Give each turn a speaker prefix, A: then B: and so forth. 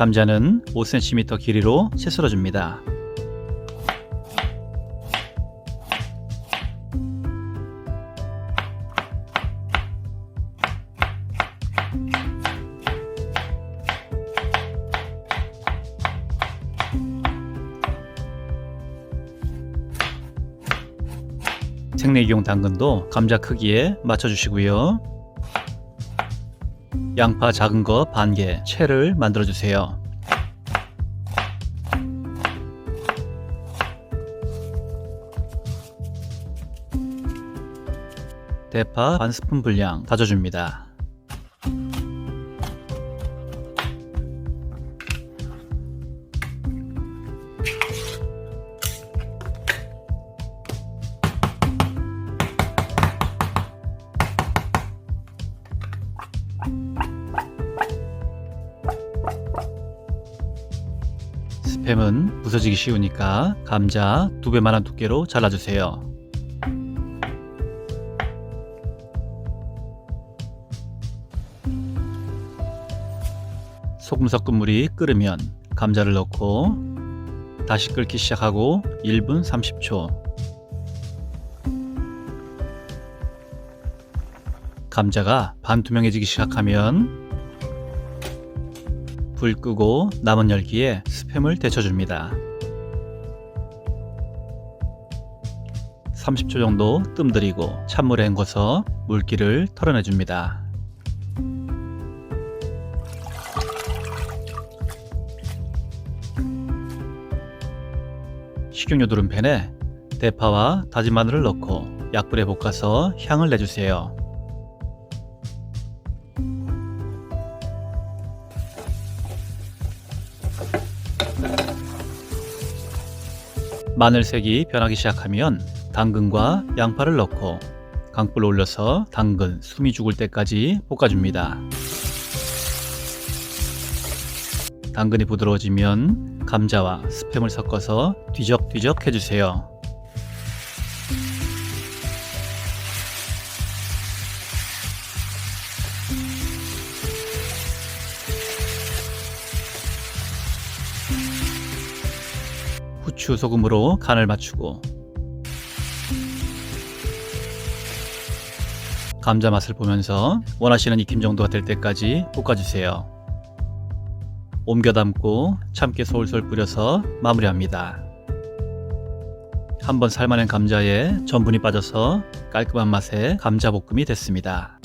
A: 감자는 5cm 길이로 채 썰어줍니다. 생내기용 당근도 감자 크기에 맞춰주시고요. 양파 작은 거 반개 채를 만들어 주세요. 대파 반 스푼 분량 다져줍니다. 스팸은 부서지기 쉬우니까 감자 두 배만한 두께로 잘라주세요. 소금 섞은 물이 끓으면 감자를 넣고 다시 끓기 시작하고 1분 30초 감자가 반투명해지기 시작하면 불 끄고 남은 열기에 스팸을 데쳐줍니다. 30초 정도 뜸들이고 찬물에 헹궈서 물기를 털어내줍니다. 식용유 두른 팬에 대파와 다진 마늘을 넣고 약불에 볶아서 향을 내주세요. 마늘색이 변하기 시작하면 당근과 양파를 넣고 강불 올려서 당근 숨이 죽을 때까지 볶아줍니다. 당근이 부드러워지면 감자와 스팸을 섞어서 뒤적뒤적 해주세요. 후추, 소금으로 간을 맞추고 감자 맛을 보면서 원하시는 익힘 정도가 될 때까지 볶아주세요. 옮겨 담고 참깨 솔솔 뿌려서 마무리합니다. 한번 삶아낸 감자에 전분이 빠져서 깔끔한 맛의 감자볶음이 됐습니다.